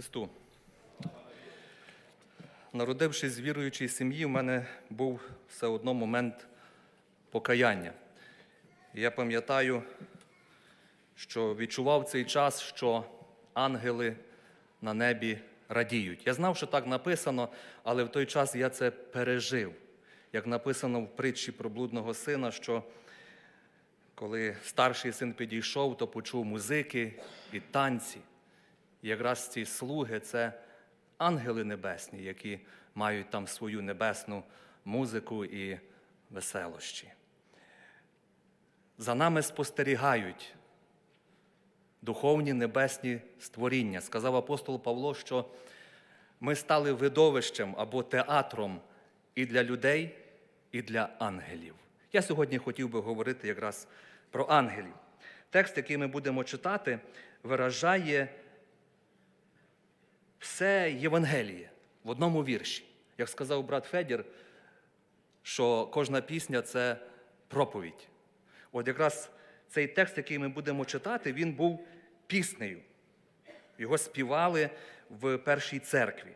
Христу. Народившись з віруючій сім'ї, в мене був все одно момент покаяння. Я пам'ятаю, що відчував цей час, що ангели на небі радіють. Я знав, що так написано, але в той час я це пережив. Як написано в притчі про блудного сина, що коли старший син підійшов, то почув музики і танці. Якраз ці слуги це ангели небесні, які мають там свою небесну музику і веселощі. За нами спостерігають духовні небесні створіння. Сказав апостол Павло, що ми стали видовищем або театром і для людей, і для ангелів. Я сьогодні хотів би говорити якраз про ангелів. Текст, який ми будемо читати, виражає все Євангеліє в одному вірші. Як сказав брат Федір, що кожна пісня це проповідь. От якраз цей текст, який ми будемо читати, він був піснею. Його співали в першій церкві.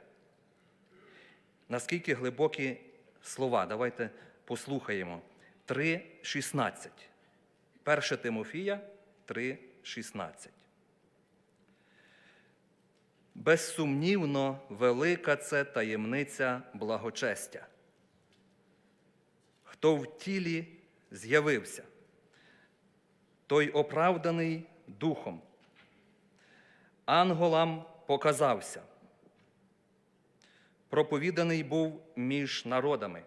Наскільки глибокі слова? Давайте послухаємо. 3.16. 1 Тимофія 3.16. Безсумнівно, велика це таємниця благочестя. Хто в тілі з'явився, той оправданий духом, анголам показався, проповіданий був між народами,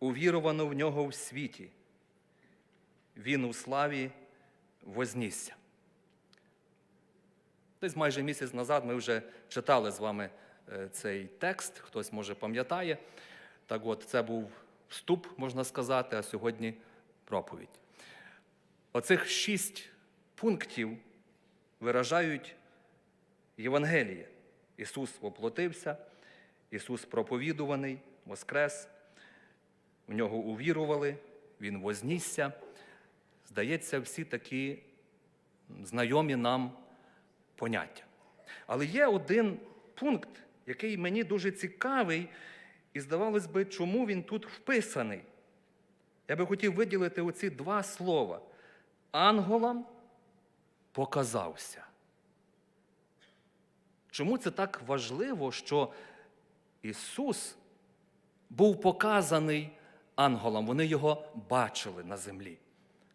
увірувано в нього в світі, він у славі вознісся. Десь майже місяць назад ми вже читали з вами е, цей текст, хтось може пам'ятає. Так от, це був вступ, можна сказати, а сьогодні проповідь. Оцих шість пунктів виражають Євангеліє. Ісус воплотився, Ісус проповідуваний, воскрес, в нього увірували, Він вознісся. Здається, всі такі знайомі нам поняття. Але є один пункт, який мені дуже цікавий, і здавалось би, чому він тут вписаний. Я би хотів виділити оці два слова. Анголам показався. Чому це так важливо, що Ісус був показаний анголам? Вони його бачили на землі,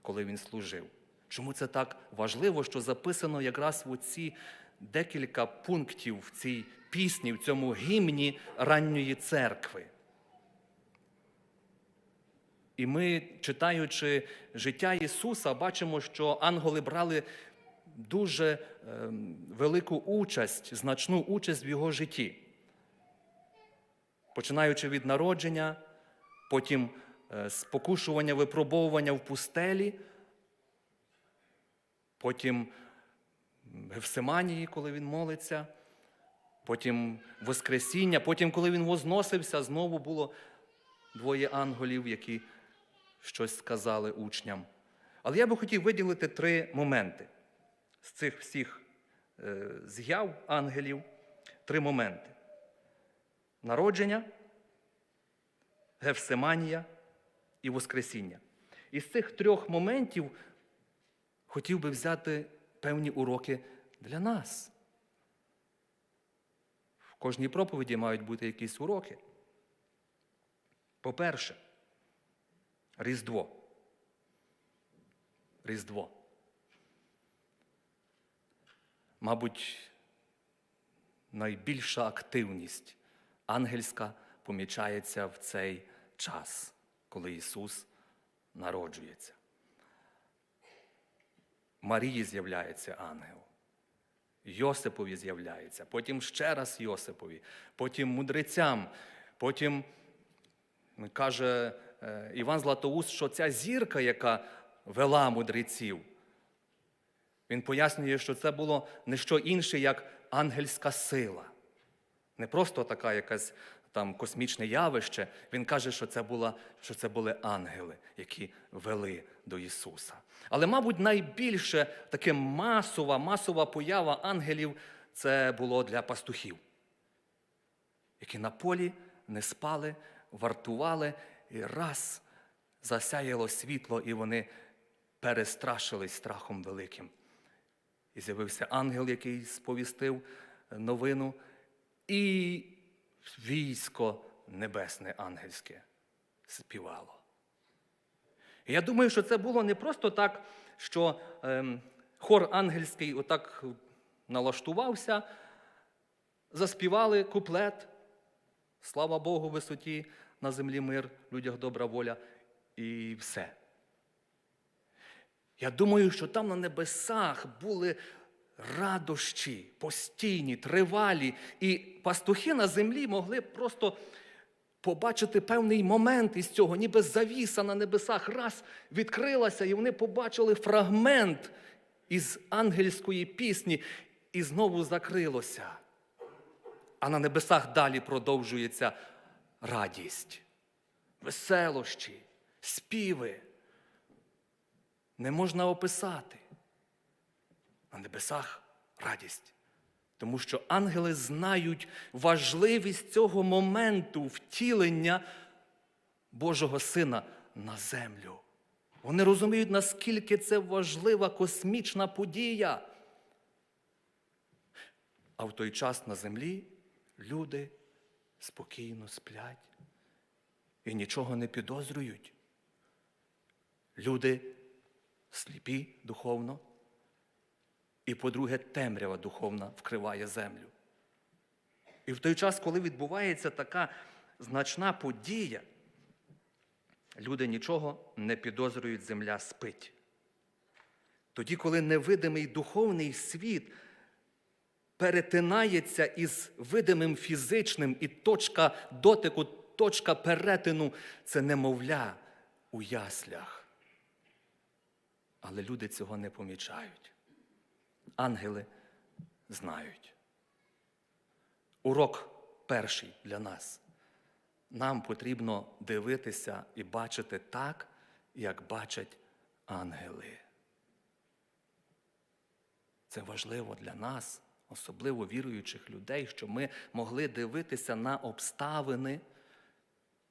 коли Він служив. Чому це так важливо, що записано якраз в оці декілька пунктів в цій пісні, в цьому гімні ранньої церкви? І ми, читаючи життя Ісуса, бачимо, що ангели брали дуже е, велику участь, значну участь в Його житті. Починаючи від народження, потім е, спокушування, випробовування в пустелі, потім в Гефсиманії, коли він молиться, потім Воскресіння, потім, коли він возносився, знову було двоє ангелів, які щось сказали учням. Але я би хотів виділити три моменти з цих всіх е, з'яв ангелів, три моменти: народження, Гефсиманія і Воскресіння. Із цих трьох моментів хотів би взяти певні уроки для нас. В кожній проповіді мають бути якісь уроки. По-перше, Різдво. Різдво. Мабуть, найбільша активність ангельська помічається в цей час, коли Ісус народжується. Марії з'являється ангел. Йосипові з'являється, потім ще раз Йосипові, потім мудрецям, потім каже е, Іван Златоуст, що ця зірка, яка вела мудреців, він пояснює, що це було не що інше, як ангельська сила. Не просто така якась там космічне явище. Він каже, що це, була, що це були ангели, які вели до Ісуса. Але, мабуть, найбільше таке масова, масова поява ангелів це було для пастухів, які на полі не спали, вартували, і раз засяяло світло, і вони перестрашились страхом великим. І з'явився ангел, який сповістив новину, і військо небесне ангельське співало. Я думаю, що це було не просто так, що ем, хор ангельський отак налаштувався, заспівали куплет. Слава Богу, висоті, на землі мир, людях добра воля і все. Я думаю, що там на небесах були радощі, постійні, тривалі, і пастухи на землі могли просто побачити певний момент із цього, ніби завіса на небесах раз відкрилася, і вони побачили фрагмент із ангельської пісні, і знову закрилося. А на небесах далі продовжується радість, веселощі, співи. Не можна описати. На небесах радість. Тому що ангели знають важливість цього моменту втілення Божого Сина на землю. Вони розуміють, наскільки це важлива космічна подія. А в той час на землі люди спокійно сплять і нічого не підозрюють. Люди сліпі духовно. І, по-друге, темрява духовна вкриває землю. І в той час, коли відбувається така значна подія, люди нічого не підозрюють, земля спить. Тоді, коли невидимий духовний світ перетинається із видимим фізичним, і точка дотику, точка перетину це немовля у яслях. Але люди цього не помічають. Ангели знають. Урок перший для нас. Нам потрібно дивитися і бачити так, як бачать ангели. Це важливо для нас, особливо віруючих людей, що ми могли дивитися на обставини,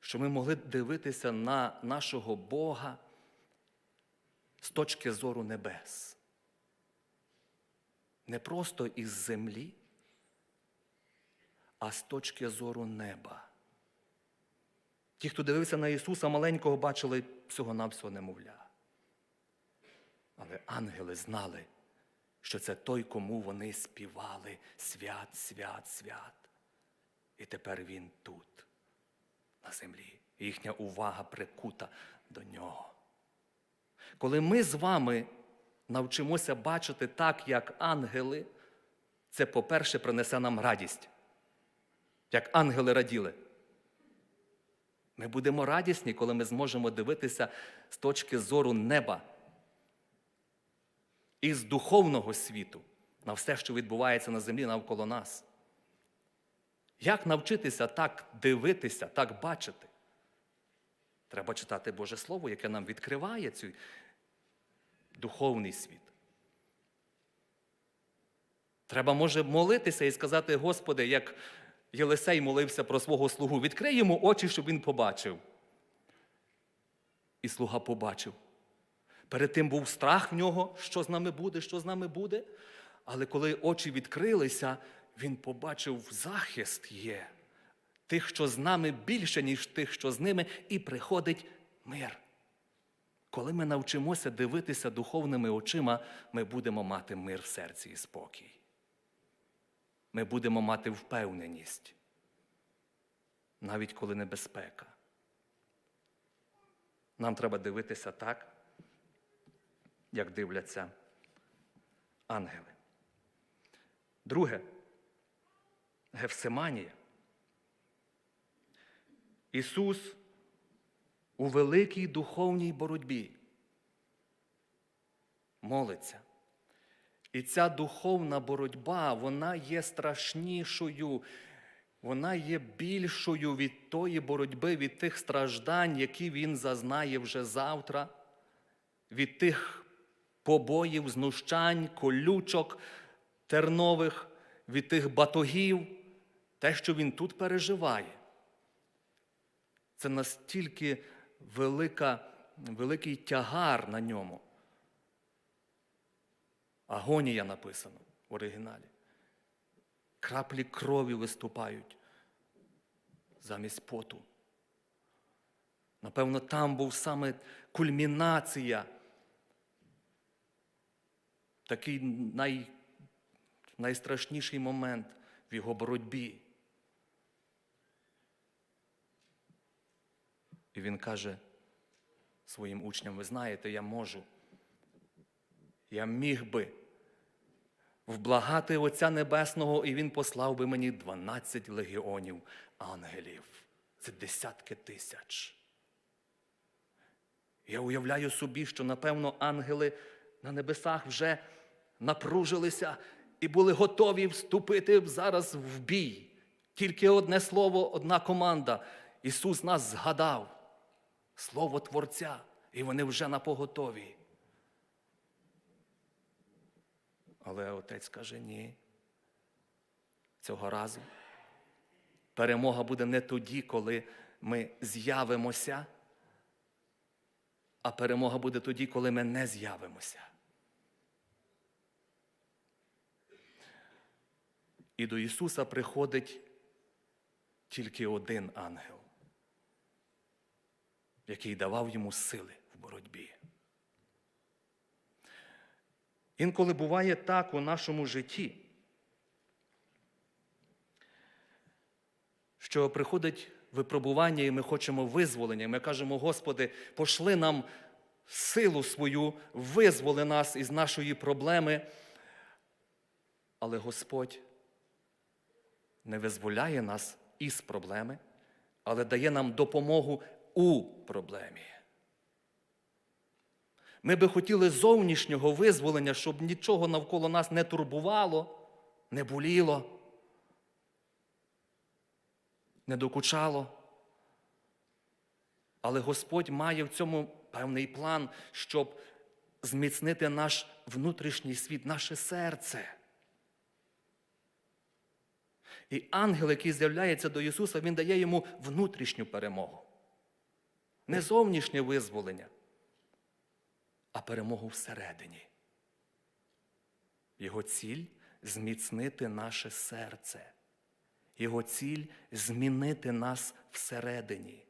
що ми могли дивитися на нашого Бога з точки зору небес. Не просто із землі, а з точки зору неба. Ті, хто дивився на Ісуса маленького, бачили всього-навсього немовля. Але ангели знали, що це той, кому вони співали свят, свят, свят. І тепер Він тут, на землі. Їхня увага прикута до нього. Коли ми з вами навчимося бачити так, як ангели, це, по-перше, принесе нам радість. Як ангели раділи. Ми будемо радісні, коли ми зможемо дивитися з точки зору неба і з духовного світу на все, що відбувається на землі навколо нас. Як навчитися так дивитися, так бачити? Треба читати Боже Слово, яке нам відкриває цей духовний світ. Треба, може, молитися і сказати, Господи, як Єлисей молився про свого слугу, відкрий йому очі, щоб він побачив. І слуга побачив. Перед тим був страх в нього, що з нами буде, що з нами буде. Але коли очі відкрилися, він побачив захист є тих, що з нами більше, ніж тих, що з ними, і приходить мир. Коли ми навчимося дивитися духовними очима, ми будемо мати мир в серці і спокій. Ми будемо мати впевненість, навіть коли небезпека. Нам треба дивитися так, як дивляться ангели. Друге, Гефсиманія. Ісус у великій духовній боротьбі молиться. І ця духовна боротьба, вона є страшнішою, вона є більшою від тої боротьби, від тих страждань, які він зазнає вже завтра, від тих побоїв, знущань, колючок тернових, від тих батогів, те, що він тут переживає. Це настільки велика, великий тягар на ньому. Агонія написано в оригіналі. Краплі крові виступають замість поту. Напевно, там був саме кульмінація, такий най, найстрашніший момент в його боротьбі. І він каже своїм учням: ви знаєте, я можу. Я міг би вблагати Отця Небесного, і Він послав би мені 12 легіонів ангелів. Це десятки тисяч. Я уявляю собі, що, напевно, ангели на небесах вже напружилися і були готові вступити зараз в бій. Тільки одне слово, одна команда. Ісус нас згадав. Слово Творця, і вони вже на поготові. Але отець каже: ні. Цього разу перемога буде не тоді, коли ми з'явимося, а перемога буде тоді, коли ми не з'явимося. І до Ісуса приходить тільки один ангел, який давав йому сили в боротьбі. Інколи буває так у нашому житті, що приходить випробування, і ми хочемо визволення. Ми кажемо, Господи, пошли нам силу свою, визволи нас із нашої проблеми. Але Господь не визволяє нас із проблеми, але дає нам допомогу у проблемі. Ми би хотіли зовнішнього визволення, щоб нічого навколо нас не турбувало, не боліло, не докучало. Але Господь має в цьому певний план, щоб зміцнити наш внутрішній світ, наше серце. І ангел, який з'являється до Ісуса, Він дає йому внутрішню перемогу. Не зовнішнє визволення, а перемогу всередині. Його ціль зміцнити наше серце. Його ціль змінити нас всередині.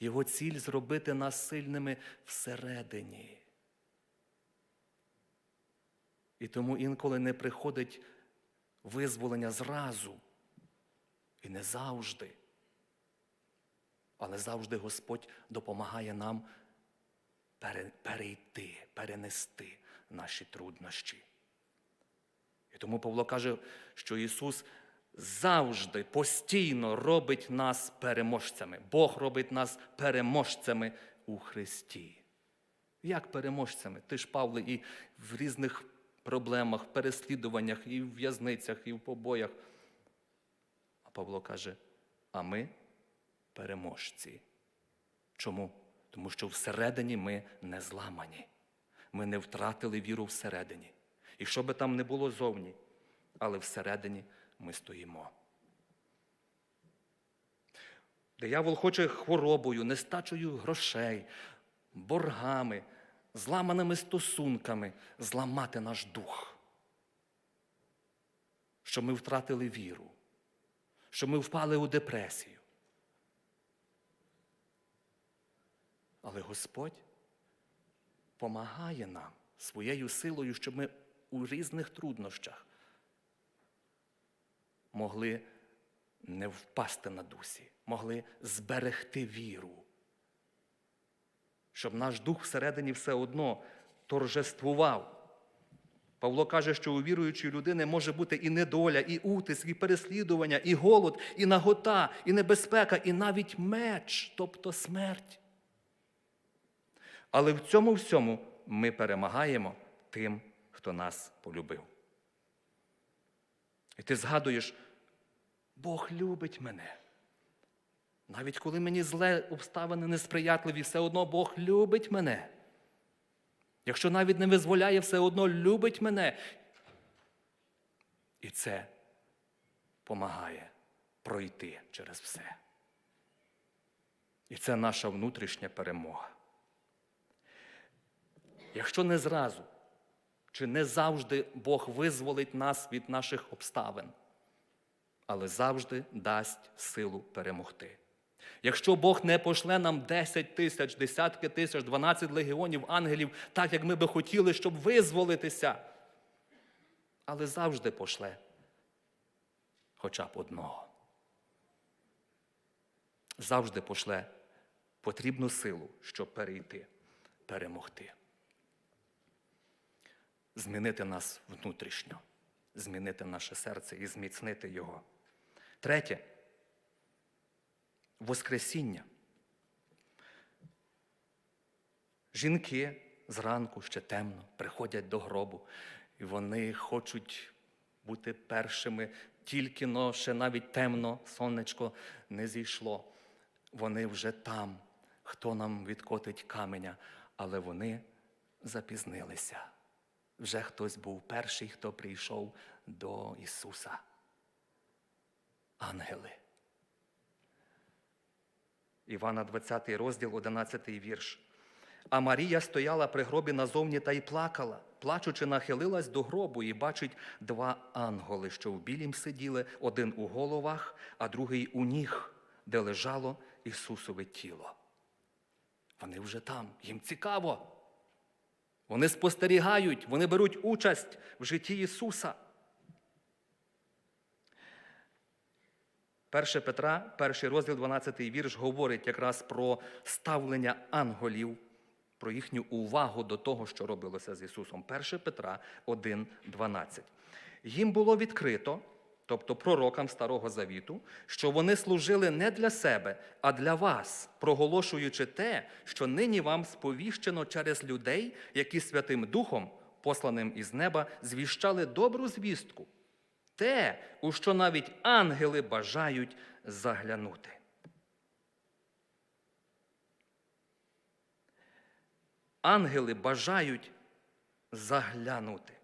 Його ціль зробити нас сильними всередині. І тому інколи не приходить визволення зразу. І не завжди. Але завжди Господь допомагає нам перейти, перенести наші труднощі. І тому Павло каже, що Ісус завжди постійно робить нас переможцями. Бог робить нас переможцями у Христі. Як переможцями? Ти ж, Павле, і в різних проблемах, переслідуваннях, і в в'язницях, і в побоях. А Павло каже: а ми переможці. Чому? Тому що всередині ми не зламані. Ми не втратили віру всередині. І що би там не було зовні, але всередині ми стоїмо. Диявол хоче хворобою, нестачею грошей, боргами, зламаними стосунками зламати наш дух, щоб ми втратили віру, щоб ми впали у депресію. Але Господь помагає нам своєю силою, щоб ми у різних труднощах могли не впасти на дусі, могли зберегти віру, щоб наш дух всередині все одно торжествував. Павло каже, що у віруючої людини може бути і недоля, і утиск, і переслідування, і голод, і нагота, і небезпека, і навіть меч, тобто смерть. Але в цьому всьому ми перемагаємо тим, хто нас полюбив. І ти згадуєш, Бог любить мене. Навіть коли мені зле обставини несприятливі, все одно Бог любить мене. Якщо навіть не визволяє, все одно любить мене. І це помагає пройти через все. І це наша внутрішня перемога. Якщо не зразу, чи не завжди Бог визволить нас від наших обставин, але завжди дасть силу перемогти. Якщо Бог не пошле нам 10 тисяч, десятки тисяч, 12 легіонів ангелів, так як ми би хотіли, щоб визволитися, але завжди пошле хоча б одного. Завжди пошле потрібну силу, щоб перейти, перемогти. Змінити нас внутрішньо, змінити наше серце і зміцнити його. Третє Воскресіння. Жінки зранку ще темно приходять до гробу, і вони хочуть бути першими, тільки но ще навіть темно, сонечко не зійшло. Вони вже там, хто нам відкотить каменя, але вони запізнилися. Вже хтось був перший, хто прийшов до Ісуса. Ангели. Івана 20 розділ, 11 вірш. А Марія стояла при гробі назовні та й плакала, плачучи, нахилилась до гробу і бачить два ангели, що в білім сиділи, один у головах, а другий у ніг, де лежало Ісусове тіло. Вони вже там, їм цікаво. Вони спостерігають, вони беруть участь в житті Ісуса. 1 Петра, перший розділ, 12 вірш, говорить якраз про ставлення ангелів, про їхню увагу до того, що робилося з Ісусом. 1 Петра 1, 12. Їм було відкрито, тобто пророкам Старого Завіту, що вони служили не для себе, а для вас, проголошуючи те, що нині вам сповіщено через людей, які Святим Духом, посланим із неба, звіщали добру звістку те, у що навіть ангели бажають заглянути. Ангели бажають заглянути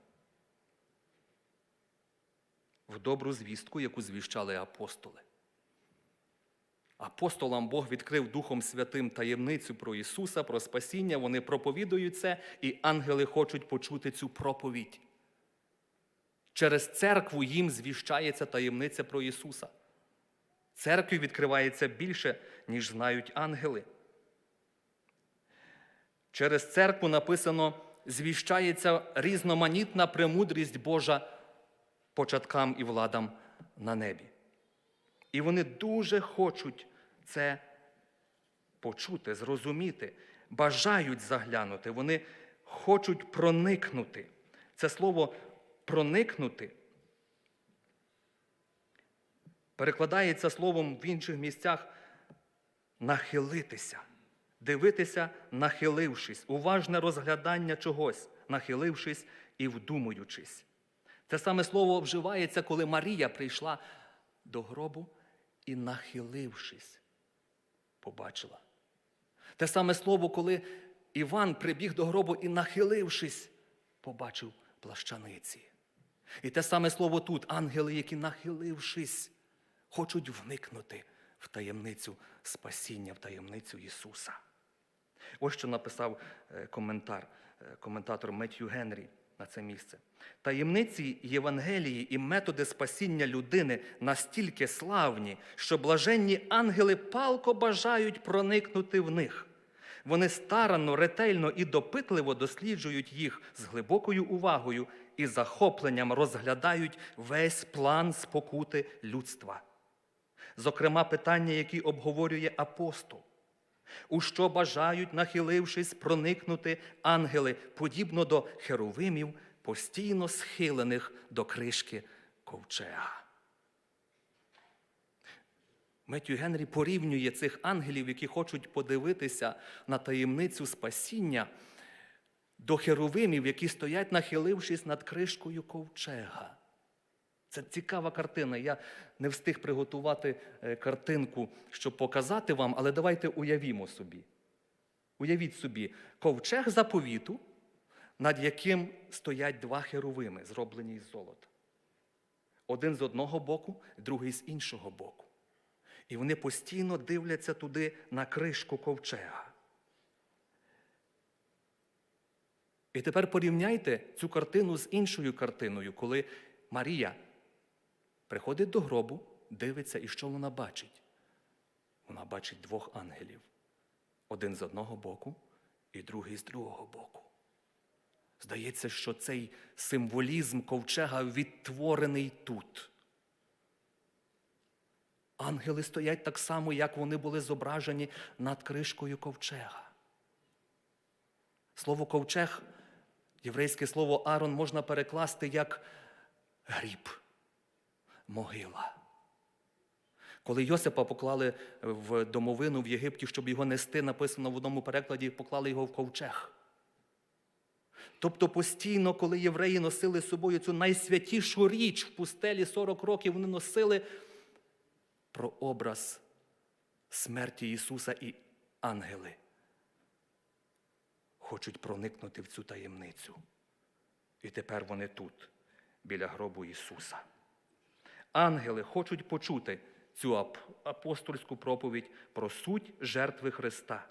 в добру звістку, яку звіщали апостоли. Апостолам Бог відкрив Духом Святим таємницю про Ісуса, про спасіння. Вони проповідують це, і ангели хочуть почути цю проповідь. Через церкву їм звіщається таємниця про Ісуса. Церкві відкривається більше, ніж знають ангели. Через церкву написано, звіщається різноманітна премудрість Божа початкам і владам на небі. І вони дуже хочуть це почути, зрозуміти, бажають заглянути, вони хочуть проникнути. Це слово проникнути перекладається словом в інших місцях нахилитися, дивитися, нахилившись, уважне розглядання чогось, нахилившись і вдумуючись. Це саме слово вживається, коли Марія прийшла до гробу і, нахилившись, побачила. Те саме слово, коли Іван прибіг до гробу і, нахилившись, побачив плащаниці. І те саме слово тут ангели, які, нахилившись, хочуть вникнути в таємницю спасіння, в таємницю Ісуса. Ось що написав е, коментар, е, коментатор Меттью Генрі на це місце. Таємниці Євангелії і методи спасіння людини настільки славні, що блаженні ангели палко бажають проникнути в них. Вони старанно, ретельно і допитливо досліджують їх з глибокою увагою і захопленням розглядають весь план спокути людства. Зокрема, питання, які обговорює апостол. У що бажають, нахилившись, проникнути ангели, подібно до херовимів, постійно схилених до кришки ковчега. Меттю Генрі порівнює цих ангелів, які хочуть подивитися на таємницю спасіння, до херовимів, які стоять, нахилившись над кришкою ковчега. Це цікава картина. Я не встиг приготувати е, картинку, щоб показати вам, але давайте уявімо собі. Уявіть собі, ковчег заповіту, над яким стоять два херовими, зроблені із золота. Один з одного боку, другий з іншого боку. І вони постійно дивляться туди на кришку ковчега. І тепер порівняйте цю картину з іншою картиною, коли Марія приходить до гробу, дивиться, і що вона бачить? Вона бачить двох ангелів. Один з одного боку і другий з другого боку. Здається, що цей символізм ковчега відтворений тут. Ангели стоять так само, як вони були зображені над кришкою ковчега. Слово ковчег, єврейське слово Арон можна перекласти як гріб, могила. Коли Йосипа поклали в домовину в Єгипті, щоб його нести, написано в одному перекладі, поклали його в ковчег. Тобто постійно, коли євреї носили з собою цю найсвятішу річ в пустелі 40 років, вони носили про образ смерті Ісуса і ангели хочуть проникнути в цю таємницю. І тепер вони тут, біля гробу Ісуса. Ангели хочуть почути цю апостольську проповідь про суть жертви Христа.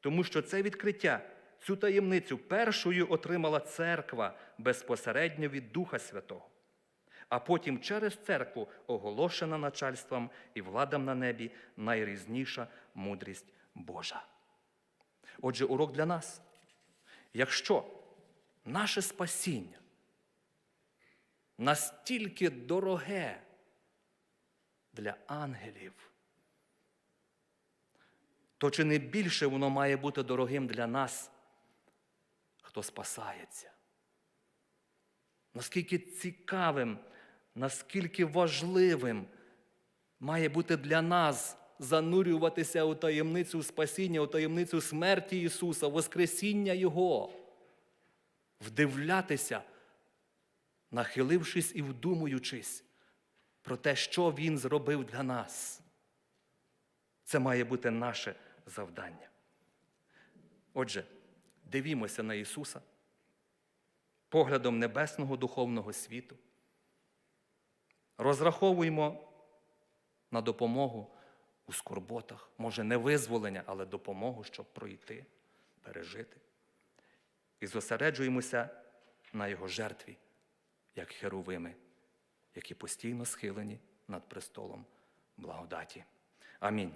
Тому що це відкриття, цю таємницю першою отримала церква безпосередньо від Духа Святого, а потім через церкву оголошена начальством і владам на небі найрізніша мудрість Божа. Отже, урок для нас. Якщо наше спасіння настільки дороге для ангелів, то чи не більше воно має бути дорогим для нас, хто спасається? Наскільки цікавим, наскільки важливим має бути для нас занурюватися у таємницю спасіння, у таємницю смерті Ісуса, Воскресіння Його, вдивлятися, нахилившись і вдумуючись про те, що Він зробив для нас. Це має бути наше завдання. Отже, дивімося на Ісуса поглядом небесного духовного світу. Розраховуємо на допомогу у скорботах, може, не визволення, але допомогу, щоб пройти, пережити. І зосереджуємося на Його жертві, як херовими, які постійно схилені над престолом благодаті. Амінь.